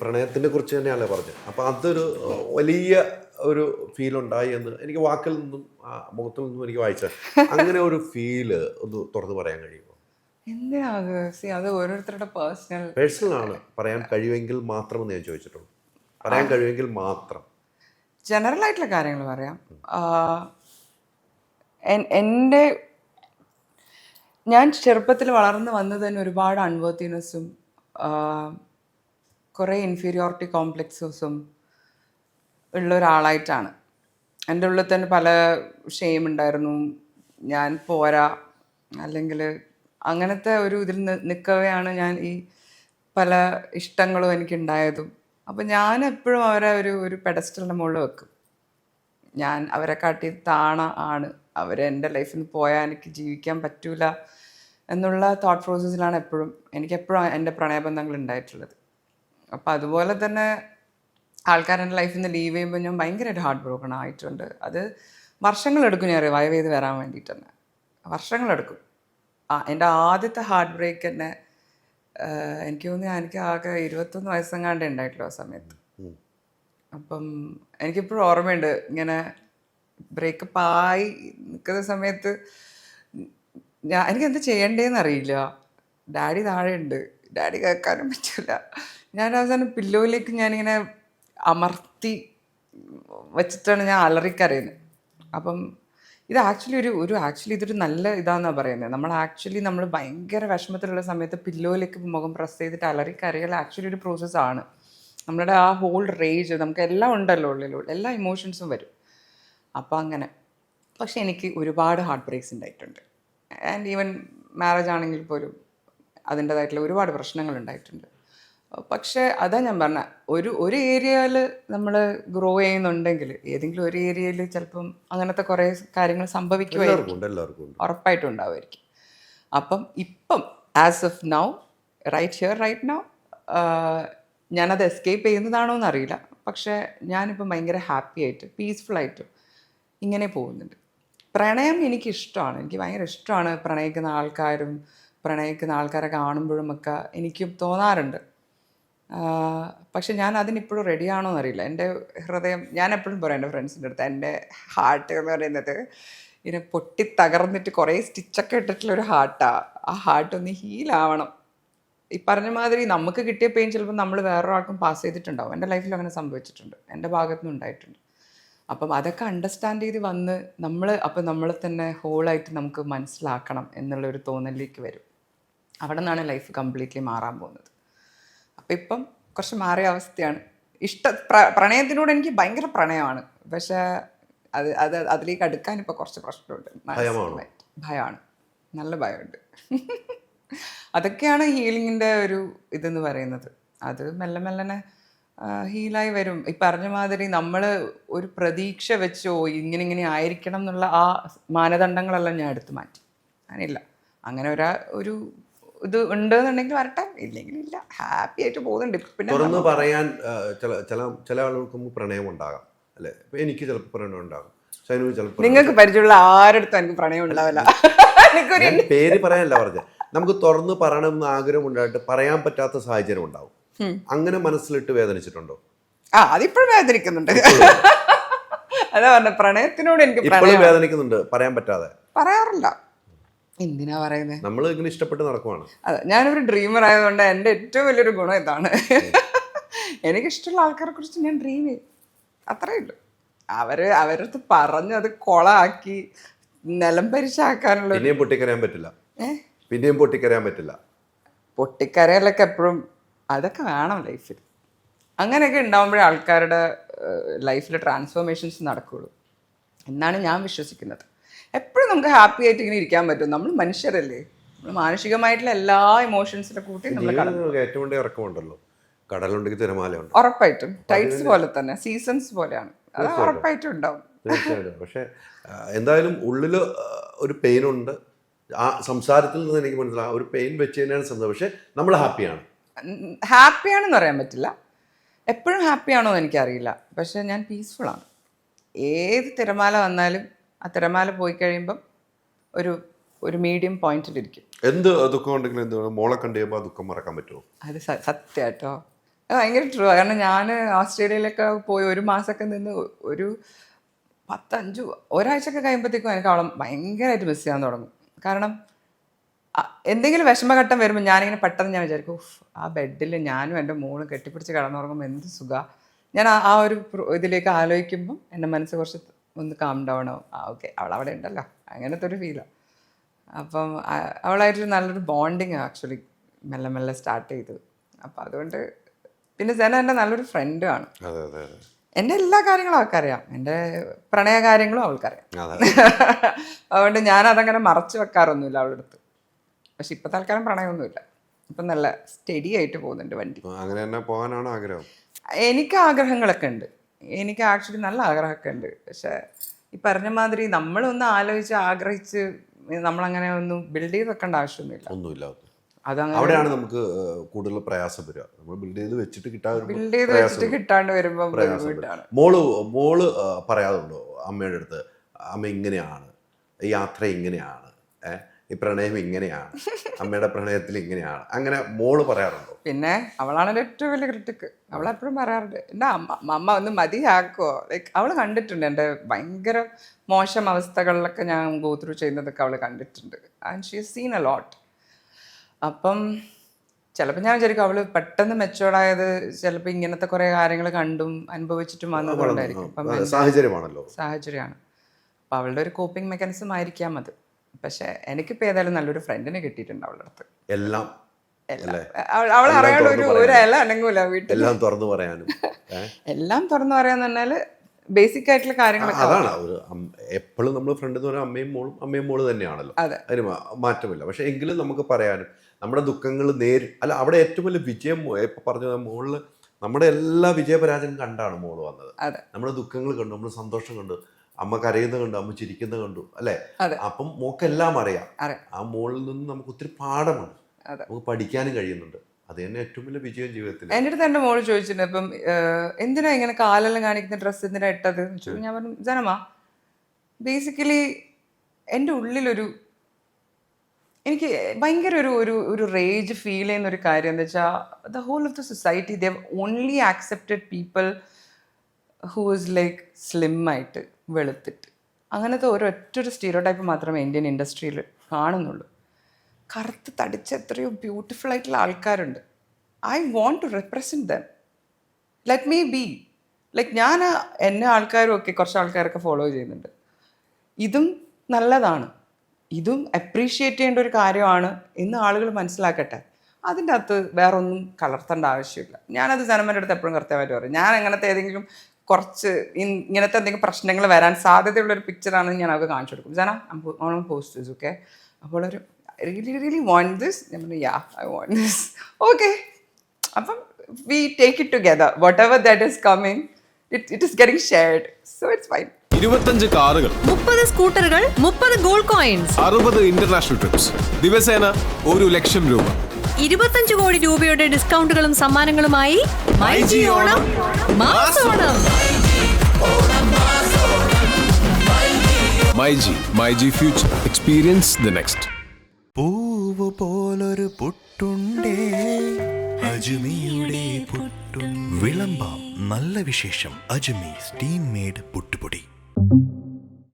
പ്രണയത്തിനെ കുറിച്ച് തന്നെയാണല്ലേ പറഞ്ഞത്. അപ്പൊ അതൊരു വലിയ ഒരു ഫീൽ ഉണ്ടായി എന്ന് എനിക്ക് വാക്കിൽ നിന്നും മുഖത്തിൽ നിന്നും എനിക്ക് വായിച്ച അങ്ങനെ ഒരു ഫീൽ ഒന്ന് തുറന്നു പറയാൻ കഴിയുമോ? എന്തിനാ അത്? ഓരോരുത്തരുടെ പേഴ്സണൽ പേഴ്സണൽ ആണ്. പറയാൻ കഴിയുമെങ്കിൽ മാത്രം ഞാൻ ചോദിച്ചിട്ടുള്ളൂ. പറയാൻ കഴിയുമെങ്കിൽ മാത്രം. ജനറൽ ആയിട്ടുള്ള കാര്യങ്ങൾ പറയാം. എൻ- എന്റെ ഞാൻ ചെറുപ്പത്തിൽ വളർന്നു വന്നത് തന്നെ ഒരുപാട് അൺവർത്തിനെസ്സും കുറേ ഇൻഫീരിയോറിറ്റി കോംപ്ലക്സസും ഉള്ള ഒരാളായിട്ടാണ് എന്റെ ഉള്ളിൽ തന്നെ പല ഷെയിം ഉണ്ടായിരുന്നു. ഞാൻ പോരാ അല്ലെങ്കിൽ അങ്ങനത്തെ ഒരു ഇതിൽ നിൽക്കവെയാണ് ഞാൻ ഈ പല ഇഷ്ടങ്ങളും എനിക്കുണ്ടായതും. അപ്പം ഞാൻ എപ്പോഴും അവരെ ഒരു ഒരു പെഡസ്റ്റലിന്റെ മുകളിൽ വെക്കും. ഞാൻ അവരെ കാട്ടി താണ ആണ്. അവർ എന്റെ ലൈഫിൽ നിന്ന് പോയാൽ എനിക്ക് ജീവിക്കാൻ പറ്റൂല എന്നുള്ള തോട്ട് പ്രോസസ്സിലാണ് എപ്പോഴും എനിക്കെപ്പോഴും എന്റെ പ്രണയബന്ധങ്ങൾ ഉണ്ടായിട്ടുള്ളത്. അപ്പോൾ അതുപോലെ തന്നെ ആൾക്കാരെന്റെ ലൈഫിൽ നിന്ന് ലീവ് ചെയ്യുമ്പോൾ ഞാൻ ഭയങ്കരമായിട്ട് ഹാർട്ട് ബ്രോക്കൺ ആയിട്ടുണ്ട്. അത് വർഷങ്ങളെടുക്കും ഞാൻ റിവൈവ് ചെയ്ത് വരാൻ വേണ്ടിയിട്ട് തന്നെ വർഷങ്ങളെടുക്കും. ആ എന്റെ ആദ്യത്തെ ഹാർട്ട് ബ്രേക്ക് തന്നെ എനിക്ക് തോന്നി എനിക്ക് ആകെ ഇരുപത്തൊന്ന് വയസ്സെങ്ങാണ്ട് ഉണ്ടായിട്ടുള്ളൂ ആ സമയത്ത്. അപ്പം എനിക്കിപ്പോഴും ഓർമ്മയുണ്ട് ഇങ്ങനെ ബ്രേക്കപ്പ് ആയി നിൽക്കുന്ന സമയത്ത് ഞാൻ എനിക്ക് എന്ത് ചെയ്യണ്ടേന്ന് അറിയില്ല ഡാഡി താഴെയുണ്ട്. ഡാഡി കേൾക്കാനും പറ്റില്ല ഞാൻ അവസാനം പില്ലോയിലേക്ക് ഞാനിങ്ങനെ അമർത്തി വെച്ചിട്ടാണ് ഞാൻ അലറിക്കറിയുന്നത് അപ്പം ഇത് ആക്ച്വലി ഒരു ഒരു ആക്ച്വലി ഇതൊരു നല്ല ഇതാണെന്നാണ് പറയുന്നത്. നമ്മൾ ആക്ച്വലി നമ്മൾ ഭയങ്കര വിഷമത്തിലുള്ള സമയത്ത് പില്ലോയിലേക്ക് മുഖം പ്രസ് ചെയ്തിട്ട് അലറിക്കറിയൽ ആക്ച്വലി ഒരു പ്രോസസ്സാണ് നമ്മളുടെ ആ ഹോൾ റേജ് നമുക്ക് എല്ലാം ഉണ്ടല്ലോ ഉള്ളിലുള്ള എല്ലാ ഇമോഷൻസും വരും. അപ്പോൾ അങ്ങനെ. പക്ഷെ എനിക്ക് ഒരുപാട് ഹാർട്ട് ബ്രേക്സ് ഉണ്ടായിട്ടുണ്ട്. ആൻഡ് ഈവൻ മാരേജ് ആണെങ്കിൽ പോലും അതിന്റേതായിട്ടുള്ള ഒരുപാട് പ്രശ്നങ്ങൾ ഉണ്ടായിട്ടുണ്ട്. പക്ഷേ അതാ ഞാൻ പറഞ്ഞ. ഒരു ഒരു ഏരിയയിൽ നമ്മൾ ഗ്രോ ചെയ്യുന്നുണ്ടെങ്കിൽ ഏതെങ്കിലും ഒരു ഏരിയയിൽ ചിലപ്പം അങ്ങനത്തെ കുറേ കാര്യങ്ങൾ സംഭവിക്കുമായിരിക്കും എല്ലാവർക്കും ഉണ്ട് എല്ലാവർക്കും ഉണ്ട്. ഉറപ്പായിട്ടും ഉണ്ടാവുമായിരിക്കും. അപ്പം ഇപ്പം as of now right here right now ഞാനത് എസ്കേപ്പ് ചെയ്യുന്നതാണോ എന്നറിയില്ല. പക്ഷേ ഞാനിപ്പം ഭയങ്കര ഹാപ്പി ആയിട്ട് പീസ്ഫുൾ ആയിട്ട് ഇങ്ങനെ പോകുന്നുണ്ട്. പ്രണയം എനിക്ക് ഇഷ്ടമാണ്. എനിക്ക് ഭയങ്കര ഇഷ്ടമാണ് പ്രണയിക്കുന്ന ആൾക്കാരും പ്രണയിക്കുന്ന ആൾക്കാരെ കാണുമ്പോഴും ഒക്കെ എനിക്കും തോന്നാറുണ്ട്. പക്ഷെ ഞാൻ അതിനിപ്പോഴും റെഡിയാണോ എന്നറിയില്ല. എന്റെ ഹൃദയം ഞാൻ എപ്പോഴും പറയാം എന്റെ ഫ്രണ്ട്സിന്റെ അടുത്ത് എന്റെ ഹാർട്ട് എന്ന് പറയുന്നത് ഇങ്ങനെ പൊട്ടി തകർന്നിട്ട് കുറേ സ്റ്റിച്ചൊക്കെ ഇട്ടിട്ടുള്ള ഒരു ഹാർട്ടാണ് ആ. ഹാർട്ട് ഒന്ന് ഹീലാവണം ഈ പറഞ്ഞ മാതിരി നമുക്ക് കിട്ടിയ പെയിൻ ചിലപ്പോൾ നമ്മൾ വേറൊരാൾക്കും പാസ് ചെയ്തിട്ടുണ്ടാവും. എന്റെ ലൈഫിൽ അങ്ങനെ സംഭവിച്ചിട്ടുണ്ട്. എന്റെ ഭാഗത്തു ഉണ്ടായിട്ടുണ്ട്. അപ്പം അതൊക്കെ അണ്ടർസ്റ്റാൻഡ് ചെയ്ത് വന്ന് നമ്മൾ അപ്പം നമ്മളെ തന്നെ ഹോളായിട്ട് നമുക്ക് മനസ്സിലാക്കണം എന്നുള്ളൊരു തോന്നലിലേക്ക് വരും. അവിടെ നിന്നാണ് ലൈഫ് കംപ്ലീറ്റ്ലി മാറാൻ പോകുന്നത്. അപ്പം ഇപ്പം കുറച്ച് മാറിയ അവസ്ഥയാണ്. ഇഷ്ട പ്ര- പ്രണയത്തിനോട് എനിക്ക് ഭയങ്കര പ്രണയമാണ്. പക്ഷേ അത് അത് അതിലേക്ക് അടുക്കാൻ ഇപ്പോൾ കുറച്ച് പ്രശ്നമുണ്ട്. ഭയമാണ്? നല്ല ഭയമുണ്ട്. അതൊക്കെയാണ് ഹീലിങ്ങിന്റെ ഒരു ഇതെന്ന് പറയുന്നത്. അത് മെല്ലെ മെല്ലനെ ഹീലായി വരും. ഈ പറഞ്ഞ മാതിരി നമ്മൾ ഒരു പ്രതീക്ഷ വെച്ചോ ഇങ്ങനെ ഇങ്ങനെ ആയിരിക്കണം എന്നുള്ള ആ മാനദണ്ഡങ്ങളെല്ലാം ഞാൻ എടുത്തു മാറ്റി. അങ്ങനെയില്ല. അങ്ങനെ ഒരാ ഒരു ഇത് ഉണ്ടെന്നുണ്ടെങ്കിൽ വരട്ടെ ഇല്ലെങ്കിൽ ഇല്ല. ഹാപ്പി ആയിട്ട് പോകുന്നുണ്ട്. പിന്നെ തുറന്ന് പറയാൻ ചില ചില ചില ആളുകൾക്ക് പ്രണയം ഉണ്ടാകാം അല്ലെ? എനിക്ക് ചിലപ്പോൾ പ്രണയം ഉണ്ടാകും ഷൈനു ചിലപ്പോൾ നിങ്ങൾക്ക് പരിചയമുള്ള ആരടുത്തും എനിക്ക് പ്രണയം ഉണ്ടാവില്ല പേര് പറയാനല്ല പറഞ്ഞത്. നമുക്ക് തുറന്ന് പറയണം എന്ന് ആഗ്രഹം ഉണ്ടായിട്ട് പറയാൻ പറ്റാത്ത സാഹചര്യം ഉണ്ടാവും. അങ്ങനെ മനസ്സിലിട്ട് വേദനിച്ചിട്ടുണ്ടോ? ആ അതിപ്പോഴും വേദനിക്കുന്നുണ്ട്. അതാ പറഞ്ഞ പ്രണയത്തിനോട് എനിക്ക് വേദനിക്കുന്നുണ്ട് പറയാൻ പറ്റാതെ. പറയാറില്ല. എന്തിനാ പറയുന്നത് നമ്മൾ ഇങ്ങനെ ഇഷ്ടപ്പെട്ട് നടക്കുവാണ്. അതെ ഞാനൊരു ഡ്രീമർ ആയതുകൊണ്ട് എന്റെ ഏറ്റവും വലിയൊരു ഗുണം ഇതാണ്. എനിക്കിഷ്ടമുള്ള ആൾക്കാരെ കുറിച്ച് ഞാൻ ഡ്രീം ചെയ്യും. അത്രേ ഉള്ളൂ. അവർ അവരടുത്ത് പറഞ്ഞ് അത് കൊളാക്കി നിലം പരിശാക്കാനുള്ള പിന്നെയും പൊട്ടിക്കരയാൻ പറ്റില്ല. പിന്നെയും പൊട്ടിക്കരയാൻ പറ്റില്ല. പൊട്ടിക്കരയിലൊക്കെ എപ്പോഴും അതൊക്കെ വേണം ലൈഫിൽ അങ്ങനെയൊക്കെ ഉണ്ടാകുമ്പോഴേ ആൾക്കാരുടെ ലൈഫിൽ ട്രാൻസ്ഫോർമേഷൻസ് നടക്കുകയുള്ളൂ എന്നാണ് ഞാൻ വിശ്വസിക്കുന്നത്. എപ്പോഴും നമുക്ക് ഹാപ്പി ആയിട്ട് ഇങ്ങനെ ഇരിക്കാൻ പറ്റും. നമ്മൾ മനുഷ്യരല്ലേ? നമ്മൾ മാനസികമായിട്ടുള്ള എല്ലാ ഇമോഷൻസിനെ കൂട്ടി നമ്മൾ ഏറ്റവും ഇറക്കമുണ്ടല്ലോ. കടലുണ്ടെങ്കിൽ തിരമാലയുണ്ട്. ഉറപ്പായിട്ടും. ടൈറ്റ്സ് പോലെ തന്നെ സീസൺസ് പോലെയാണ്. അത് ഉറപ്പായിട്ടും ഉണ്ടാവും തീർച്ചയായിട്ടും. പക്ഷെ എന്തായാലും ഉള്ളിൽ ഒരു പെയിൻ ഉണ്ട്. ആ സംസാരത്തിൽ നിന്ന് എനിക്ക് മനസ്സിലാവും ഒരു പെയിൻ വെച്ച് തന്നെയാണ് സംസാരം പക്ഷെ നമ്മൾ ഹാപ്പിയാണ് ഹാപ്പിയാണെന്ന് പറയാൻ പറ്റില്ല. എപ്പോഴും ഹാപ്പിയാണോ എന്ന് എനിക്കറിയില്ല. പക്ഷെ ഞാൻ പീസ്ഫുൾ ആണ്. ഏത് തിരമാല വന്നാലും ആ തിരമാല പോയി കഴിയുമ്പം ഒരു ഒരു മീഡിയം പോയിന്റിലിരിക്കും എന്ത് ദുഃഖം ഉണ്ടെങ്കിലും എന്ത് മോളെ കണ്ടു കഴിയുമ്പോൾ ആ ദുഃഖം മറക്കാൻ പറ്റുമോ? അത് സത്യാട്ടോ അത് ഭയങ്കര ട്രൂ കാരണം ഞാൻ ഓസ്ട്രേലിയയിലൊക്കെ പോയി ഒരു മാസമൊക്കെ നിന്ന് ഒരു പത്തഞ്ച് ഒരാഴ്ചയൊക്കെ കഴിയുമ്പോഴത്തേക്കും എനിക്ക് അവളെ ഭയങ്കരമായിട്ട് മിസ് ചെയ്യാൻ തുടങ്ങും. കാരണം എന്തെങ്കിലും വിഷമഘട്ടം വരുമ്പോൾ ഞാനിങ്ങനെ പെട്ടെന്ന് ഞാൻ വിചാരിക്കും "ഉഫ്, ആ ബെഡിൽ ഞാനും എന്റെ മോളും കെട്ടിപ്പിടിച്ച് കിടന്നുറങ്ങുമ്പോൾ എന്ത് സുഖ. ഞാൻ ആ- ഒരു ഇതിലേക്ക് ആലോചിക്കുമ്പം എന്റെ മനസ്സ് കുറച്ച് ഒന്ന് കാം ഡൗൺ ആവും. ആ ഓക്കെ അവൾ അവിടെ ഉണ്ടല്ലോ. അങ്ങനത്തെ ഒരു ഫീലാണ് അപ്പം അവളായിട്ടൊരു നല്ലൊരു ബോണ്ടിങ് ആക്ച്വലി മെല്ലെ മെല്ലെ സ്റ്റാർട്ട് ചെയ്തു. അപ്പം അതുകൊണ്ട് പിന്നെ ജന എന്റെ നല്ലൊരു ഫ്രണ്ടും ആണ്. എന്റെ എല്ലാ കാര്യങ്ങളും അവൾക്കറിയാം. എന്റെ പ്രണയ കാര്യങ്ങളും അവൾക്കറിയാം. അതെ. അതുകൊണ്ട് ഞാൻ അതങ്ങനെ മറച്ചു വെക്കാറൊന്നുമില്ല അവളുടെ അടുത്ത്. പക്ഷെ ഇപ്പം തൽക്കാലം പ്രണയമൊന്നുമില്ല. ഇപ്പം നല്ല സ്റ്റഡി ആയിട്ട് പോകുന്നുണ്ട് വണ്ടി. അങ്ങനെ തന്നെ പോകാനാണ് ആഗ്രഹം? എനിക്ക് ആഗ്രഹങ്ങളൊക്കെ ഉണ്ട്. എനിക്ക് ആക്ച്വലി നല്ല ആഗ്രഹമൊക്കെ ഉണ്ട് പക്ഷെ ഈ പറഞ്ഞ മാതിരി നമ്മളൊന്ന് ആലോചിച്ച് ആഗ്രഹിച്ച് നമ്മളങ്ങനെ ഒന്നും ബിൽഡ് ചെയ്ത് വെക്കേണ്ട ആവശ്യമൊന്നുമില്ല. ഒന്നുമില്ല. അതാണ് അവിടെയാണ് നമുക്ക് കൂടുതൽ പ്രയാസം വരിക. നമ്മൾ ബിൽഡ് ചെയ്ത് വെച്ചിട്ട് കിട്ടാൻ ബിൽഡ് ചെയ്ത് വെച്ചിട്ട് കിട്ടാണ്ട് വരുമ്പോൾ മോൾ മോൾ പറയാറുണ്ടോ? അമ്മയുടെ അടുത്ത് അമ്മ ഇങ്ങനെയാണ്. യാത്ര ഇങ്ങനെയാണ്. ഏ ഈ പ്രണയം ഇങ്ങനെയാണ്. അമ്മയുടെ പ്രണയത്തിൽ ഇങ്ങനെയാണ്. അങ്ങനെ മോൾ പറയാറുണ്ടോ? പിന്നെ അവളാണല്ലോ ഏറ്റവും വലിയ ക്രിട്ടിക്ക് അവൾ എപ്പോഴും പറയാറുണ്ട് എന്റെ അമ്മ അമ്മ ഒന്ന് മതിയാക്കുമോ ലൈക്ക് അവൾ കണ്ടിട്ടുണ്ട്. എന്റെ ഭയങ്കര മോശം അവസ്ഥകളിലൊക്കെ ഞാൻ ഗോത്രൂ ചെയ്യുന്നതൊക്കെ അവൾ കണ്ടിട്ടുണ്ട്. And she seen a lot അപ്പം ചിലപ്പോൾ ഞാൻ വിചാരിക്കും അവൾ പെട്ടെന്ന് മെച്ചോർഡായത് ചിലപ്പോൾ ഇങ്ങനത്തെ കുറേ കാര്യങ്ങൾ കണ്ടും അനുഭവിച്ചിട്ടും വന്നതുകൊണ്ടായിരിക്കും. സാഹചര്യമാണല്ലോ. സാഹചര്യമാണ്. അപ്പം അവളുടെ ഒരു കോപ്പിംഗ് മെക്കാനിസം ആയിരിക്കാം അത്. പക്ഷേ എനിക്കിപ്പോൾ ഏതായാലും നല്ലൊരു ഫ്രണ്ടിനെ കിട്ടിയിട്ടുണ്ട് അവളുടെ അടുത്ത്. എല്ലാം അവൾ ഒരു ഒരു ഇല അനങ്ങൂല വീട്ടിൽ എല്ലാം തുറന്നു പറയാനും. എല്ലാം തുറന്നു പറയാന്ന് പറഞ്ഞാൽ ബേസിക് ആയിട്ടുള്ള കാര്യങ്ങളൊക്കെ അതാണ്. ഒരു എപ്പോഴും നമ്മൾ ഫ്രണ്ട് എന്ന് പറഞ്ഞാൽ അമ്മയും മോളും അമ്മയും മോൾ തന്നെയാണല്ലോ. അതെ. അതിന് മാറ്റമില്ല. പക്ഷെ എങ്കിലും നമുക്ക് പറയാനും. നമ്മുടെ ദുഃഖങ്ങൾ നേരി അല്ല അവിടെ ഏറ്റവും വലിയ വിജയം ഇപ്പൊ പറഞ്ഞ മോളിൽ നമ്മുടെ എല്ലാ വിജയപരാജയം കണ്ടാണ് മോൾ വന്നത്. നമ്മുടെ ദുഃഖങ്ങൾ കണ്ടു നമ്മുടെ സന്തോഷം കണ്ടു. അമ്മ കരയുന്ന കണ്ടു അമ്മ ചിരിക്കുന്ന കണ്ടു അല്ലെ? അപ്പം മോക്കെല്ലാം അറിയാം. ആ മോളിൽ നിന്ന് നമുക്ക് ഒത്തിരി പാഠമുണ്ട് നമുക്ക് പഠിക്കാനും കഴിയുന്നുണ്ട്. അത് തന്നെ ഏറ്റവും വലിയ വിജയം ജീവിതത്തിൽ എന്റെ അടുത്ത് എന്റെ മോൾ ചോദിച്ചിട്ടുണ്ട് ഇപ്പം എന്തിനാ ഇങ്ങനെ കാലെല്ലാം കാണിക്കുന്ന ഡ്രസ്സ് എന്തിനാ ഇട്ടത്? ഞാൻ പറഞ്ഞു ജനമാ ബേസിക്കലി എന്റെ ഉള്ളിലൊരു എനിക്ക് ഭയങ്കര ഒരു ഒരു ഒരു റേജ് ഫീൽ ചെയ്യുന്ന ഒരു കാര്യം എന്താ വെച്ചാൽ the whole of the society the only accepted people who is like slim ആയിട്ട്. വെളുത്തിട്ട്. അങ്ങനത്തെ ഓരോറ്റൊരു സ്റ്റീരോ ടൈപ്പ് മാത്രമേ ഇന്ത്യൻ ഇൻഡസ്ട്രിയിൽ കാണുന്നുള്ളൂ. കറുത്ത് തടിച്ച എത്രയോ ബ്യൂട്ടിഫുൾ ആയിട്ടുള്ള ആൾക്കാരുണ്ട്. I want to represent them let me be like ഞാൻ എന്നെ ആൾക്കാരും ഒക്കെ കുറച്ച് ആൾക്കാരൊക്കെ ഫോളോ ചെയ്യുന്നുണ്ട്. ഇതും നല്ലതാണ്. ഇതും അപ്രീഷിയേറ്റ് ചെയ്യേണ്ട ഒരു കാര്യമാണ് എന്ന് ആളുകൾ മനസ്സിലാക്കട്ടെ. അതിന്റെ അകത്ത് വേറൊന്നും കലർത്തേണ്ട ആവശ്യമില്ല. ഞാനത് ജനമന്റെ അടുത്ത് എപ്പോഴും കൃത്യമായിട്ട് പറയും. ഞാൻ അങ്ങനത്തെ ഏതെങ്കിലും കുറച്ച് ഇങ്ങനത്തെ എന്തെങ്കിലും പ്രശ്നങ്ങൾ വരാൻ സാധ്യതയുള്ള ഒരു പിക്ചറാണ് ഞാൻ അവർക്ക് കാണിച്ചു കൊടുക്കും. ജന ഓണം പോസ്റ്റേഴ്സ് ഓക്കെ അപ്പോൾ ഒരു റിയലി റിയലി വോണ്ട് ദിസ് ഞാൻ പറഞ്ഞു yeah I want this okay അപ്പം we take it together whatever that is coming it it is getting shared so it's fine ഇരുപത്തഞ്ച് കാറുകൾ മുപ്പത് സ്കൂട്ടറുകൾ മുപ്പത് ഗോൾഡ് കോയിൻസ് അറുപത് ഇന്റർനാഷണൽ ട്രിപ്സ് ദിവസേന ഒരു ലക്ഷം രൂപ. ഇരുപത്തഞ്ച് കോടി രൂപയുടെ ഡിസ്കൗണ്ടുകളും സമ്മാനങ്ങളുമായി myG Onam mass Onam. MyG myG future. Experience the next പൂവ് പോലൊരു പുട്ടുണ്ടേ. അജ്മിയുടെ പുട്ടും. വിളമ്പാം നല്ല വിശേഷം. അജ്മി സ്റ്റീം മേഡ് പുട്ടുപൊടി.